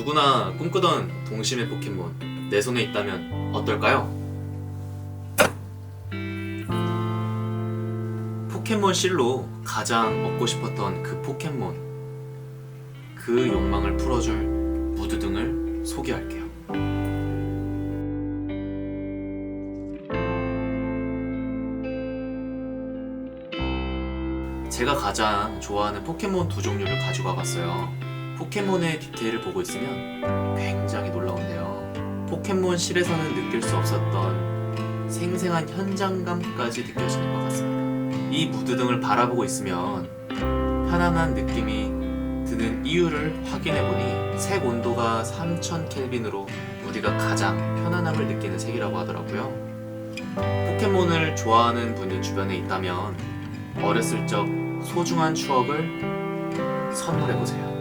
누구나 꿈꾸던 동심의 포켓몬 내 손에 있다면 어떨까요? 포켓몬 실로 가장 얻고 싶었던 그 포켓몬 그 욕망을 풀어줄 무드 등을 소개할게요. 제가 가장 좋아하는 포켓몬 두 종류를 가져가 봤어요. 포켓몬의 디테일을 보고 있으면 굉장히 놀라운데요. 포켓몬 실에서는 느낄 수 없었던 생생한 현장감까지 느껴지는 것 같습니다. 이 무드 등을 바라보고 있으면 편안한 느낌이 드는 이유를 확인해 보니 색 온도가 3000 켈빈으로 우리가 가장 편안함을 느끼는 색이라고 하더라고요. 포켓몬을 좋아하는 분이 주변에 있다면 어렸을 적 소중한 추억을 선물해 보세요.